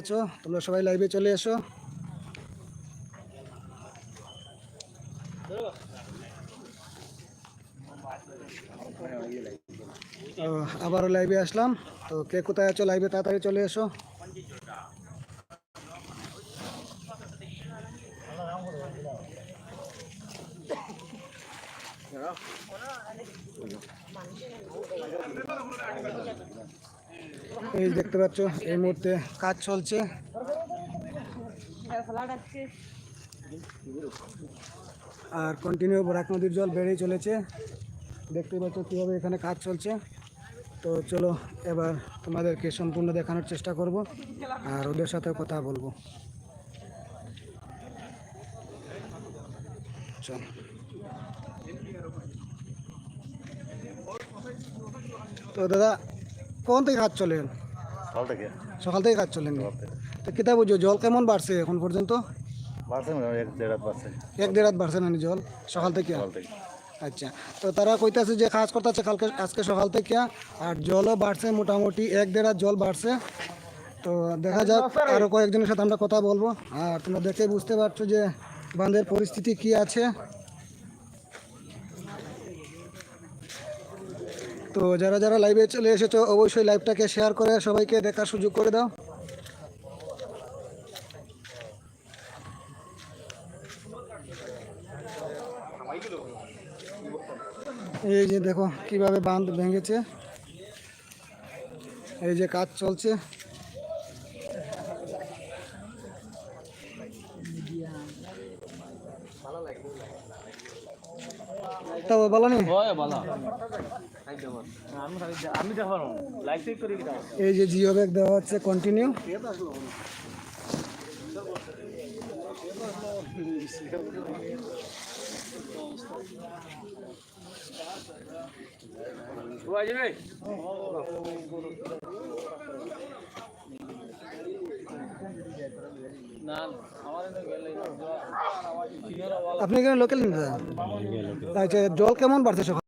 আছো? তোমরা সবাই লাইভে চলে এসো। আবারও লাইভে আসলাম। তো কে কোথায় আছো লাইভে তাড়াতাড়ি চলে এসো। এই দেখতে পাচ্ছ, এই মুহূর্তে কাজ চলছে। আর কন্টিনিউ বরাক নদীর জল বেড়েই চলেছে। দেখতে পাচ্ছ কীভাবে এখানে কাজ চলছে। তো চলো, এবার তোমাদেরকে সম্পূর্ণ দেখানোর চেষ্টা করব আর ওদের সাথে কথা বলব। তো দাদা কোন থেকে কাজ চলেন? সকাল থেকে। সকাল থেকে কাজ চলেন তো কিতা বুঝো জল কেমন বাড়ছে এখন পর্যন্ত? এক দেড় রাত বাড়ছে। এক দেড় বাড়ছে না জল? সকাল থেকে? আচ্ছা তো তারা কইতাছে যে কাজ করতেছে কালকে আজকে সকাল থেকে আর জলও বাড়ছে মোটামুটি এক দেড় হাত জল বাড়ছে। তো দেখা যাক আরও কয়েকজনের সাথে আমরা কথা বলব। আর তোমরা দেখে বুঝতে পারছ যে বাঁধের পরিস্থিতি কি আছে। তো যারা যারা লাইভে চলে এসেছ, অবশ্যই লাইভটাকে শেয়ার করে সবাইকে দেখার সুযোগ করে দাও। এই যে দেখো কীভাবে বাঁধ ভেঙেছে। এই যে কাজ চলছে। তা বলো নি এই যে জিও ব্যাগ দেওয়া হচ্ছে কন্টিনিউ আপনি এখানে লোকাল আচ্ছা জল কেমন বাড়ছে সকাল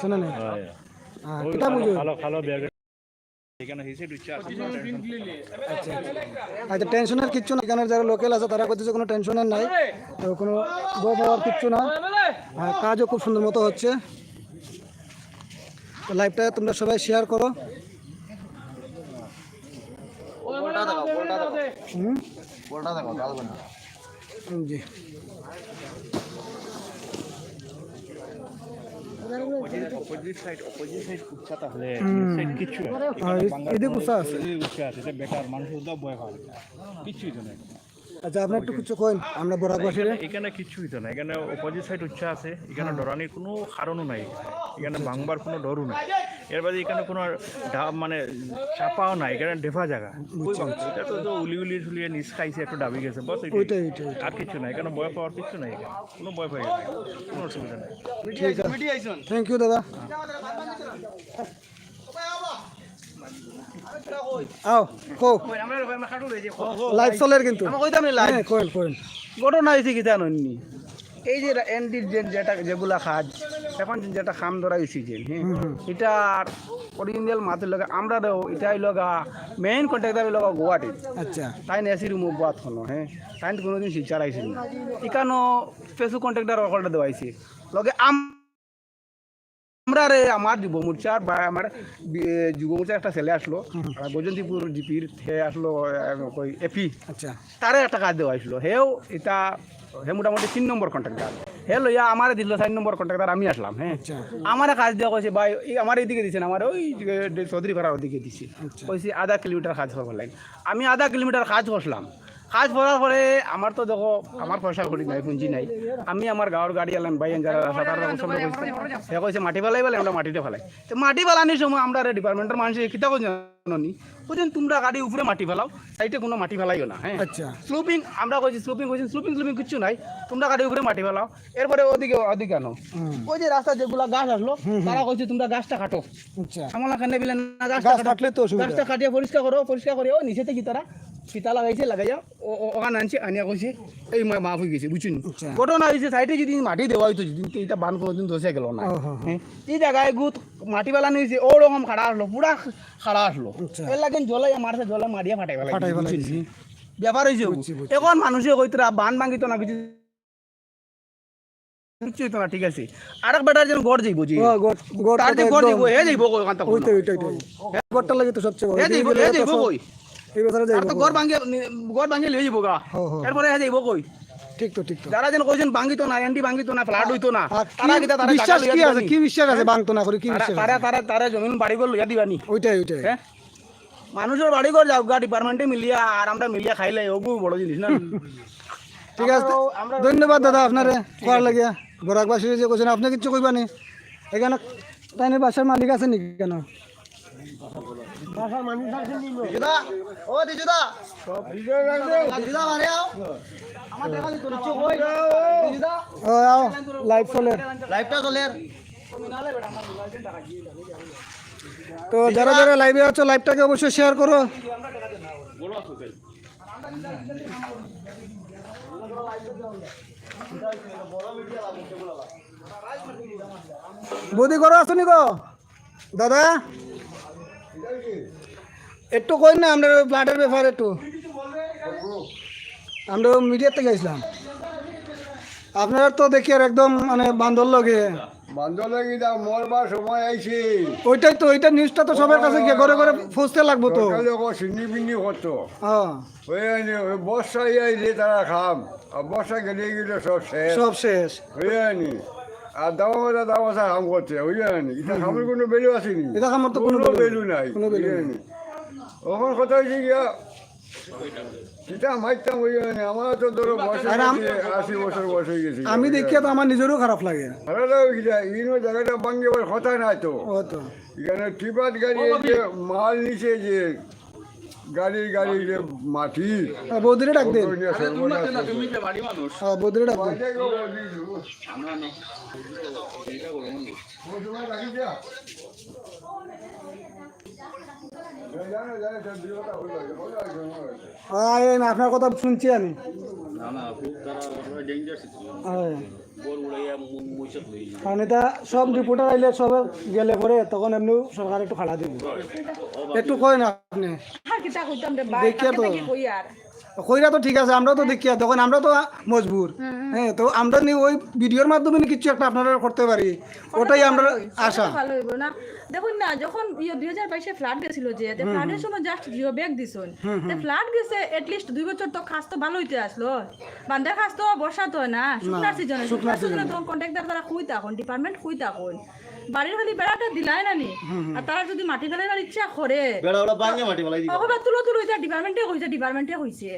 শোনা নেই? হ্যাঁ। কিতা বুঝো খালো খালো ব্যাগ এখানে হিসে দুচ্চা আচ্ছা আচ্ছা। টেনশনের কিচ্ছু না এখানে যারা লোকাল আছে তারা করতেছে কোনো টেনশনের নাই। তো কোনো বই পাওয়ার কিচ্ছু না। আর কাজও খুব সুন্দর মতো হচ্ছে। তো লাইভটা তোমরা সবাই শেয়ার করো। হুম? হুম, জি। অপোজিট সাইড অপোজিট সাইড উচ্চা তাহলে সাইড কিচ্ছু এদিকে উৎসাহ আছে। উচ্চা আছে এটা বেকার মানুষ তো ভয় পায় কিচ্ছুই তো নাই। আচ্ছা আপনি একটু কিছু কইন আমরা এখানে কিছুই তো না এখানে অপোজিট সাইড উচ্চা আছে এখানে ডরানির কোনো কারণও নাই। এখানে ভাঙবার কোনো ডরও নাই। এর বাদে এখানে কোনো মানে চাপাও নাই এখানে ডেফা জায়গা। এটা তো তো উলি উলি ঝুলিয়ে নিচ খাইছে একটু ডাবি গেছে বস আর কিছু নাই এখানে ভয় পাওয়ার কিছু নাই এখানে কোনো ভয় পাই কোনো অসুবিধা নাই। থ্যাংক ইউ দাদা। আও কো লাইভ চলের কিন্তু। কইতাম নি লাইভ হ্যাঁ ঘটনা হয়েছে কি জানি এই যে এন্ডির যে যেটা যেগুলা কাজ এখন যেটা খাম ধরা যে হ্যাঁ? এটার অরিজিনাল মাতের লগে আমরা দেও এটাই লগা মেইন কন্ট্রাক্টর লগা গুয়াহাটি। আচ্ছা। তাই নেসি রুম বাত হলো হ্যাঁ? তাই কোনোদিন শিলচার আইসি না ইকানো পেসু কন্ট্রাক্টর অকলটা দেওয়াইছে লগে আম আমরা রে আমার যুব মোর্চার বা আমার যুব মোর্চার একটা ছেলে আসলো বৈজন্তীপুর জিপির সে আসলো কই এপি। আচ্ছা। তারে একটা কাজ দেওয়া হয়েছিল। হেও এটা হে মোটামুটি তিন নম্বর কন্ট্রাক্টার হে লইয়া আমার দিল চার নম্বর কন্ট্রাক্টার আমি আসলাম হ্যাঁ। আচ্ছা। আমার কাজ দেওয়া কইছে ভাই আমার এইদিকে দিছেন আমার ওই চৌধুরী পাড়ার ওদিকে দিছি। আচ্ছা। কইছি আধা কিলোমিটার কাজ করবার লাইন আমি আধা কিলোমিটার কাজ করলাম কাজ করার পরে আমার তো দেখো আমার পয়সা করি নাই পুঁজি নাই। আমি আমার গাঁৱৰ গাড়ি আলাম ভাই যারা আছে তারা সব সে কইছে মাটি ফেলাই বলে আমরা মাটিতে ফেলাই তো মাটি ফেলানির সময় আমরা ডিপার্টমেন্টের মানুষ কিতা কই জানি বুঝছেন তোমরা গাড়ি উপরে মাটি ফেলাও সাইডে কোনো মাটি ফেলাইও না হ্যাঁ আচ্ছা। স্লুপিং আমরা কইছি স্লুপিং কইছি স্লুপিং স্লুপিং কিছু নাই তোমরা গাড়ি উপরে মাটি ফেলাও এরপরে ওদিকে ওদিকে আনো। ওই যে রাস্তা যেগুলা গাছ আসলো তারা কইছে তোমরা গাছটা কাটো। আচ্ছা। আমার খানে বিলে না গাছটা গাছ কাটো। কাটলে তো গাছটা কাটিয়ে পরিষ্কার করো পরিষ্কার করে ও নিচেতে কি তারা ফিতা লাগাইছে লাগাইয়া ওখানে আনছে আনিয়া কইছে এই মাফ হয়ে গেছে বুঝছেন আচ্ছা। ঘটনা হয়েছে সাইডে যদি মাটি দেওয়া হইতো যদি এটা বান কোনোদিন দোষে গেল না এই জায়গায় গুত মাটি বেলা নিয়েছে ওরকম খাড়া আসলো পুরা খাড়া আসলো। এর লাগে জলাই মারছে জলাই মারিয়া ফাটাই ফেলাই ব্যাপার হয়েছে। এখন মানুষে কইতরা বান ভাঙিত না কিছু ঠিক আছে। আরেক বেটার যেন গড় যাইব জি তার যে গড় যাইব হে যাইব কই ওইটাই গড়টা লাগে তো সবচেয়ে বড় হে যাইব হে যাইব কই এই আর যাইব তো গড় ভাঙিয়ে গড়। এরপরে যাইব কই? ঠিক তো ঠিক তো। যারা যেন কইছেন ভাঙিত না এন্টি ভাঙিত না ফ্ল্যাট হইতো না তারা কি তারা বিশ্বাস কি আছে? কি বিশ্বাস আছে বাংতো না করে? কি বিশ্বাস তারা তারা তারা জমিন বাড়ি ঘর লইয়া দিবানি। ওইটাই ওইটাই। হ্যাঁ? মানুষের বাড়ি ঘর যাও গা ডিপার্টমেন্টে মিলিয়া আর আমরা মিলিয়া খাইলে ওগু বড় জিনিস না? ঠিক আছে। ধন্যবাদ দাদা আপনারে কোয়ার লাগিয়া। বরাকবাসী যে কৈছেন আপনি কিচ্ছু কইবা নি এখানে তাইনে বাসার মালিক আছে নাকি কেন? ও আও। লাইভ চলে। লাইভটা চলে। তো যারা যারা লাইভে আছো লাইভটাকে অবশ্যই শেয়ার করো। বৌদি করো আছো নি গো? দাদা? একটু কই না আমরা ব্লাডের ব্যাপার একটু। আমরা মিডিয়ার থেকে আসলাম। আপনারা তো দেখি আর একদম মানে বান্ধব লগে। বান্ধলে গিয়া মরবার সময় আইছি। ওইটাই তো ওইটা নিউজটা তো সবার কাছে গিয়ে ঘরে ঘরে পৌঁছতে লাগবো তো। সকালে ও সিন্নি বিন্নি করতো। হ্যাঁ। ওই আইলে তারা খাম আর বর্ষা গেলে গেলে সব শেষ। সব শেষ। আনি আর দামা মাথা দামা মাথা কাম করছে আনি এটা খামের কোনো বেলু আসেনি এটা খামার তো কোনো বেলু নাই কোনো ওই আনি ওখান কথা হয়েছে গিয়া মাইতাম ওই আমার তো ধরো বয়স আম- আশি বছর বয়স হয়ে গেছে আমি দেখিয়া তো আমার নিজেরও খারাপ লাগে ভালো জায়গাটা ভাঙ্গে কথা নাই তো এখানে টিপাত গাড়ি মাল নিচে যে গাড়ি গাড়ি যে মাটি। হ্যাঁ, বৌদিরে ডাক দিন। হ্যাঁ বৌদিরে ডাক দিন। হয়ে গেছে। হ্যাঁ, এই না, আপনার কথা শুনছি আমি। হ্যাঁ। কারণ এটা সব রিপোর্টার আইলে সব গেলে পরে তখন এমনি সরকার একটু খাড়া দিব। একটু কয় না আপনি? দেখিয়া তো। কইরা তো ঠিক আছে আমরা তো দেখিয়া তখন আমরা তো মজবুর। হ্যাঁ তো আমরা নি ওই ভিডিওর মাধ্যমে কিছু একটা আপনারা করতে পারি। ওটাই আমরা আশা। ভালো হইব না। দেখুন না যখন ইয়ে দুই হাজার বাইশে ফ্লাড গেছিল যে ফ্লাডের সময় জাস্ট জিও ব্যাগ দিছুন। ফ্লাড গেছে এটলিস্ট দুই বছর তো খাস তো ভালো হইতে আসলো। বান্ধার খাস তো বর্ষা তো হয় না শুকনার সিজনে শুকনার সিজনে তখন কন্ট্রাক্টর তারা খুই তখন ডিপার্টমেন্ট খুই তখন বাড়ির খালি বেড়াটা দিলাই না নি আর তারা যদি মাটি ফেলাইবার ইচ্ছা করে। বেড়া ওটা ভাঙে মাটি ফেলাই দিবা অকবা তুলো তুলো এটা ডিপার্টমেন্টে হইছে ডিপার্টমেন্টে হইছে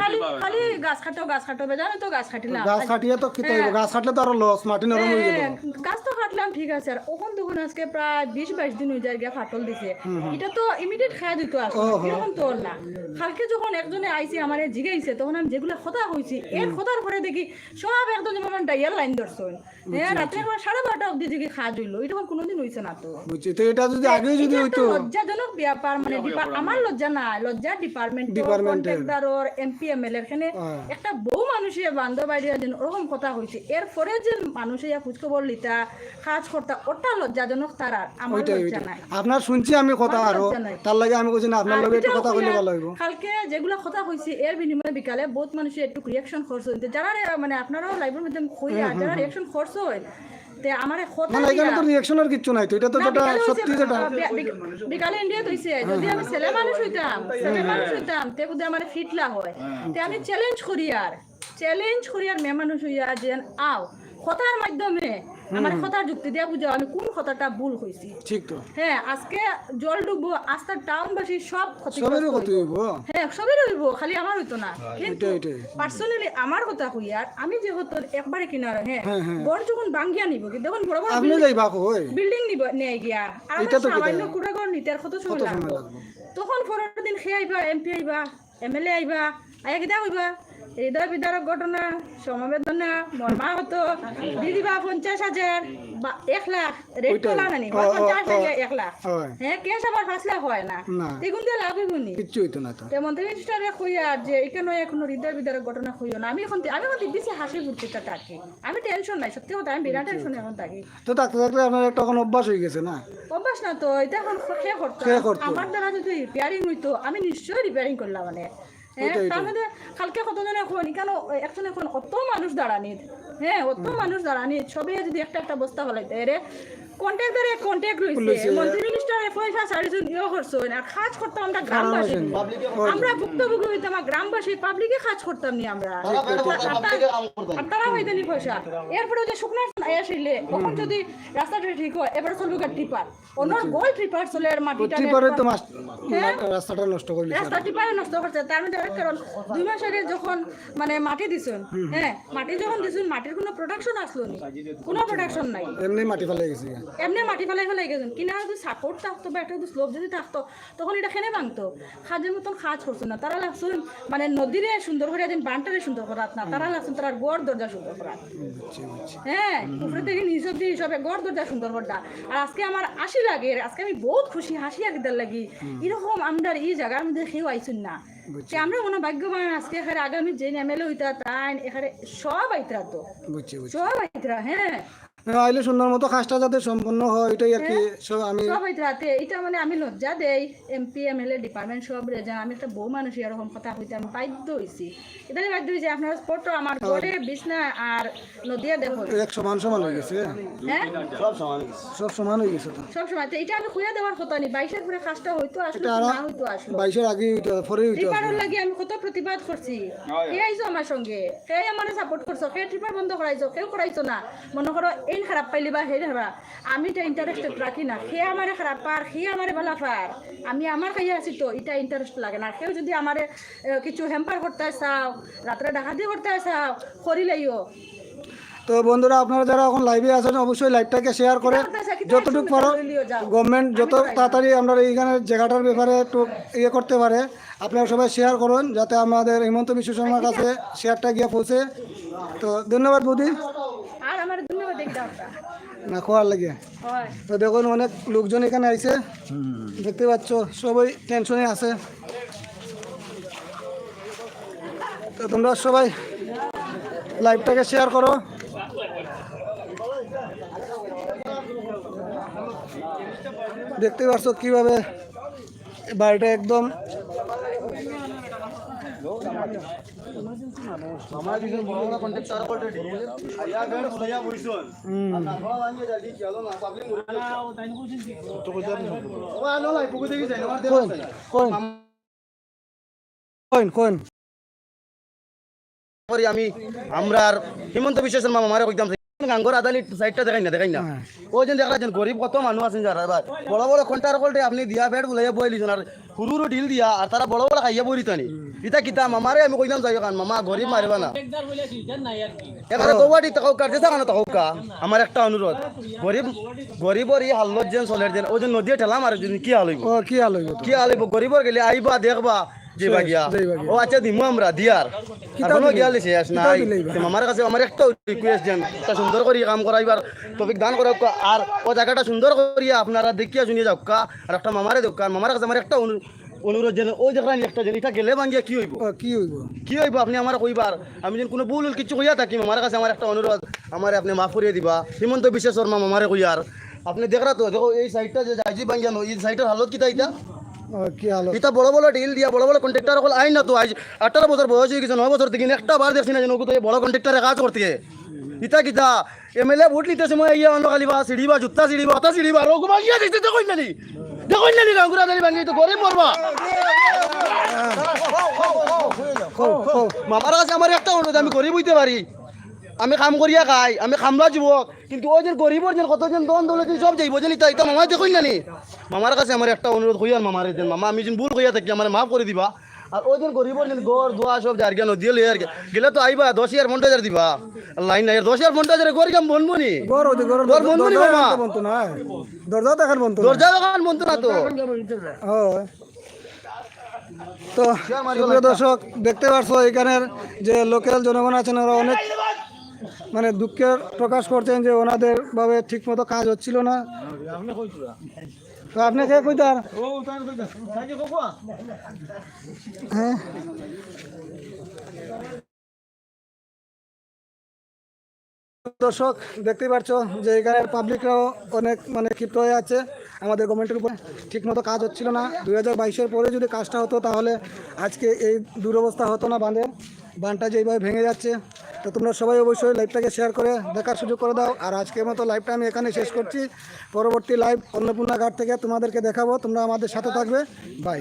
খালি খালি গাছ কাটো গাছ কাটো বেজানো তো গাছ গাছ কাটিয়ে তো হইব গাছ কাটলে তো আরও লস মাটি নরম হয়ে গেল গাছ তো কাটলাম ঠিক আছে। আর ওখান তখন আজকে প্রায় বিশ বাইশ দিন হয়ে যায় গিয়া ফাটল দিছে। এটা তো ইমিডিয়েট খাই দিত আসলে এরকম তো না কালকে যখন একজনে আইছে আমার জিগাইছে তখন আমি যেগুলো কথা হয়েছি এর কথার পরে দেখি সব একদম যেমন ডাইয়ার লাইন ধরছেন হ্যাঁ রাত্রে আমার সাড়ে বারোটা অব্দি দিকে খাওয়া জইলো এটা কোনোদিন হইছে না তো তো এটা যদি আগে যদি হইতো লজ্জাজনক ব্যাপার মানে আমার লজ্জা না লজ্জা ডিপার্টমেন্ট ডিপার্টমেন্টের। কন্ট্রাক্টর এমপি এমএলএ এখানে হ্যাঁ। একটা বউ মানুষে বান্ধব আইডিয়া যেন ওরকম কথা হয়েছে এরপরে যে মানুষে ইয়া খোঁজখবর লিতা কাজ করতা ওটা লজ্জাজনক তার আর আমার লজ্জা নাই আপনার শুনছি আমি কথা আরও নাই। তার লাগে আমি কইছি না আপনার লগে একটু কথা কইলে ভালো হইব কালকে যেগুলা কথা হয়েছে এর বিনিময়ে বিকালে বহুত মানুষ একটু রিয়াকশন হইতে যারা মানে আপনারাও লাইভের মধ্যে কইয়া যারা রিয়াকশন হয় তে আমার কথা না এখানে তো দিয়া- রিয়াকশনের নাই তো এটা তো যেটা সত্যি যেটা। আ, বি- বি- বিকালে ইন্ডিয়া হইছে যদি আমি ছেলে মানুষ হইতাম ছেলে মানুষ হইতাম তে বুঝে আমার ফিটলা হয়। তে আমি চ্যালেঞ্জ করি আর। চ্যালেঞ্জ করি আর মেয়ে মানুষ হইয়া যে আও কথার মাধ্যমে আমার কথার যুক্তি দিয়া বুঝাও আমি কোন কথাটা ভুল হইছি। ঠিক তো। হ্যাঁ আজকে জল ডুববো আস্তার টাউনবাসী সব ক্ষতি হইব? হ্যাঁ সবই রইব খালি আমার হইতো না। কিন্তু এটাই, এটাই। পার্সোনালি আমার কথা কই আর আমি যেহেতু একবারে কিনারে হ্যাঁ গড় যখন বাঙ্গিয়া নিব কি দেখুন বড় বড় আপনি যাইবা কই? বিল্ডিং নিব নেই গিয়া। আর এটা তো সামান্য কিতা? কুড়াগড় নিতে আর কত সময় লাগবে? তখন পরের দিন খেয়ে আইবা এমপি আইবা এমএলএ আইবা আয়া কিতা কইবা? হৃদয় বিদারক ঘটনা সমবেদনা মর্মাহত। দিদিবা পঞ্চাশ হাজার বা এক লাখ রেট ও, ও, পঞ্চাশ হাজার এক লাখ। হয়। কেস আবার পাঁচ লাখ হয় না। এগুন দিয়ে লাভ এগুনি কিচ্ছু হইতো না তো। মন্ত্রী মিনিস্টারে কইয়া যে এখানে এখনও হৃদয় বিদারক ঘটনা হইও না। আমি এখন আমি এখন বেশি হাসি ফুটতে থাকি আমি টেনশন নাই সত্যি কথা আমি বিরাট টেনশন এখন থাকি। তো থাকতে থাকতে আপনার একটা এখন অভ্যাস হয়ে গেছে না? অভ্যাস না তো এটা এখন খেয়ে করতো। আমার দ্বারা যদি রিপেয়ারিং হইতো আমি নিশ্চয়ই রিপেয়ারিং করলাম মানে। হ্যাঁ তার মধ্যে কালকে এখন এখানে এখন এখন অত মানুষ দাঁড়ানি হ্যাঁ অত মানুষ দাঁড়ানি সবে যদি একটা একটা বস্তা ফলাইতে রে কন্ট্যাক্টারে কন্ট্যাক্ট রয়েছে মন্ত্রী মিনিস্টারে পয়সা চারিজন করছ আর কাজ করতাম আমরা গ্রামবাসী আমরা ভুক্তভোগী হইতাম আর গ্রামবাসী পাবলিকে কাজ করতাম নি আমরা। আর তারা পয়সা। এরপরে যে শুকনার আসলে তখন যদি রাস্তাটা ঠিক হয় এবার চলবে টিপার। অন্যর গোল টিপার চলে আর মাটিটা টিপারে তো হ্যাঁ? রাস্তাটা নষ্ট করলি রাস্তা নষ্ট করছে। তার মধ্যে কারণ দুই মাস আগে যখন মানে মাটি দিছুন হ্যাঁ মাটি যখন দিছুন মাটির কোনো প্রোডাকশন আসলো নি। কোনো প্রোডাকশন নাই। এমনি মাটি ফেলে গেছে। এমনি মাটি ফেলাই ফেলাই গেছেন কিনা যদি সাপোর্ট থাকতো বা একটা যদি স্লোপ যদি থাকতো তখন এটা খেনে ভাঙতো? খাজের মতন খাজ করছ না। তারা লাগছুন মানে নদীরে সুন্দর করে দিন বানটারে সুন্দর করাত না। তারা লাগছুন তারা গড় দরজা সুন্দর করাত। হ্যাঁ উপরে থেকে নিচ অব্দি সবে গড় দরজা সুন্দর করতা আর আজকে আমার আশি লাগে আজকে আমি বহুত খুশি হাসি আগে লাগি। এরকম আমরা এই জায়গার মধ্যে কেউ আইসুন না। যে আমরা কোনো ভাগ্যবান আজকে এখানে আগামী যে এমএলএ হইতা তাই এখানে সব আইতরা তো। সব আইতরা হ্যাঁ। আইলে সুন্দর মতো কাজটা যাতে সম্পন্ন হয় এটাই আর কি সব আমি সব হইতে রাতে। এটা মানে আমি লজ্জা দেই। এমপি এমএলএ ডিপার্টমেন্ট সব রেজা আমি একটা বউ মানুষ এরকম কথা হইতে আমি বাধ্য হইছি। এটা বাধ্য হইছি আপনার ফটো আমার ঘরে বিছনা আর নদিয়া দেখো এক সমান সমান হয়ে গেছে। হ্যাঁ? সব সমান হয়ে গেছে। তো। সব সময় তো এটা আমি খুঁয়া দেওয়ার কথা নেই। বাইশের পরে কাজটা হইতো আসলো না হইতো আসলো? বাইশের আগে পরে হইতে হবে। ট্রিপারের লাগে আমি কত প্রতিবাদ করছি। কে আইছো আমার সঙ্গে। কে আমার সাপোর্ট করছ। কে ট্রিপার বন্ধ করাইছো। কেউ করাইছো না। মনে করো এই খারাপ পাইলি বা হে খারাপ আমি তো ইন্টারেস্টেড রাখি না সে আমার খারাপ পার সে আমার ভালো পার আমি আমার খাইয়া আছি তো এটা ইন্টারেস্ট লাগে না। কেউ যদি আমার কিছু হেম্পার করতে চাও রাত্রে ডাকাতি করতে চাও করিলেইও তো বন্ধুরা আপনারা যারা এখন লাইভে আছেন অবশ্যই লাইভটাকে শেয়ার করে যতটুকু পারো গভর্নমেন্ট যত তাড়াতাড়ি আমরা এইখানে জায়গাটার ব্যাপারে একটু ইয়ে করতে পারে আপনারা সবাই শেয়ার করুন যাতে আমাদের হিমন্ত বিশ্ব শর্মার কাছে শেয়ারটা গিয়ে পৌঁছে। তো ধন্যবাদ বৌদি আর আমার ধন্যবাদ দেখতে না খোয়ার লাগে। তো দেখুন অনেক লোকজন এখানে আইছে। দেখতে পাচ্ছ সবাই টেনশনে আছে। তো তোমরা সবাই লাইভটাকে শেয়ার করো। দেখতে পাচ্ছ কীভাবে বাড়িটা একদম কোন কোন কোন কোন করি আমি আমরা হিমন্ত বিশ্ব শর্মা মামারে কইতাম গাঙ্গর আদালি সাইডটা দেখাই না দেখাই না। ও যেন দেখা যেন গরিব কত মানুষ আছেন যারা এবার বড় বড় কন্টার কলটে আপনি দিয়া বেড বুলাইয়া বই লিছেন আর সরু সরু ঢিল দিয়া আর তারা বড় বড় খাইয়া বই দিতানি ইতা কিতা মামারে আমি কইলাম যাই কান মামা গরিব মারবা না। এখানে কবাডি তাকাও কাটতে থাকা না তাকাও কা আমার একটা অনুরোধ। গরিব গরিবর এই হাল্লত যেন চলের যেন ও যে নদী ঠেলা মারে কি হাল হইব? ও কি আলো কি হাল হইব? গরিবর গেলে আইবা দেখবা যে গিয়া। ও আচ্ছা দিমু আমরা দিয়ার। কোনো শেষ নাই। আমার কাছে আমার একটা রিকোয়েস্ট দেন। একটা সুন্দর করে কাম করাইবার টপিক দান করা আর ও জায়গাটা সুন্দর করিয়া আপনারা দেখিয়া শুনিয়ে যাও আর একটা মামারে দেখ মামার কাছে আমার একটা অনু- অনুরোধ যেন ওই জায়গা একটা যেন এটা গেলে ভাঙ্গিয়া কি হইব? কি হইব? কি হইব আপনি আমার কইবার? আমি যেন কোনো ভুল কিছু কইয়া থাকি আমার কাছে আমার একটা অনুরোধ। আমার আপনি মাফ করিয়ে দিবা। হিমন্ত বিশ্ব শর্মা মামারে কইয়ার। আপনি দেখরা তো দেখো এই সাইডটা যে যাইজি ভাঙ্গিয়ানো এই সাইডের হালত কিতা এটা এটা বড় বড় ডিল দিয়া বড় বড় কন্ট্রাক্টর সকল আইন না তো আজ আঠারো বছর বয়স হয়ে গেছে নয় বছর থেকে একটা বার দেখছি না যেন বড় কন্ট্রাক্টরে কাজ করতে ইতা কিতা? এমএলএ ভোট নিতে সময় ইয়া অন্য খালি বা সিঁড়ি বা জুতা সিঁড়ি বা অতা সিঁড়ি বা রঘু ভাঙিয়া দিতে দেখুন নানি দেখুন নানি গাঙ্গুরা দানি ভাঙিয়ে তো গরিব মরবা। মামার কাছে আমার একটা অনুরোধ আমি গরিব হইতে পারি। আমি কাম করিয়া খাই আমি খামলা যুবক কিন্তু ওই যে গরিবর যেন কতজন দন দৌলত সব যাইব যেন ইতা ইতা মামা দেখুন নানি মামার কাছে আমার একটা অনুরোধ হইয়ার মামার যেন মামা আমি যেন ভুল হইয়া থাকি আমার মাফ করে দিবা। আর ওই যেন গরিবর যেন গড় দোয়া সব যার জ্ঞান দিয়ে লইয়ার গেলে তো আইবা দশ হাজার মন্টাজার দিবা। লাইন নাই দশ হাজার মন্টাজারে গড় কাম বনবো নি? গর ওদি গর গর বন্ধ মামা? বন্ধ না দরজা দেখার বন্ধ দরজা দোকান বন্ধ না তো? তো দর্শক দেখতে পারছ এখানের যে লোকাল জনগণ আছেন ওরা অনেক মানে দুঃখের প্রকাশ করছেন যে ওনাদের ভাবে ঠিক মতো কাজ হচ্ছিল না। তো আপনি কে কইতার? হ্যাঁ। দর্শক দেখতে পাচ্ছ যে এখানের পাবলিকরাও অনেক মানে ক্ষিপ্ত হয়ে আছে। আমাদের গভর্নমেন্টের উপর ঠিকমতো কাজ হচ্ছিল না। দু হাজার পরে যদি কাজটা হতো, তাহলে আজকে এই দুরবস্থা হতো না বাঁধের বানটা যেইভাবে ভেঙে যাচ্ছে, তো তোমরা সবাই অবশ্যই লাইভটাকে শেয়ার করে দেখার সুযোগ করে দাও। আর আজকের মতো লাইভটা আমি এখানে শেষ করছি। পরবর্তী লাইভ অন্নপূর্ণা ঘাট থেকে তোমাদেরকে দেখাবো। তোমরা আমাদের সাথে থাকবে। বাই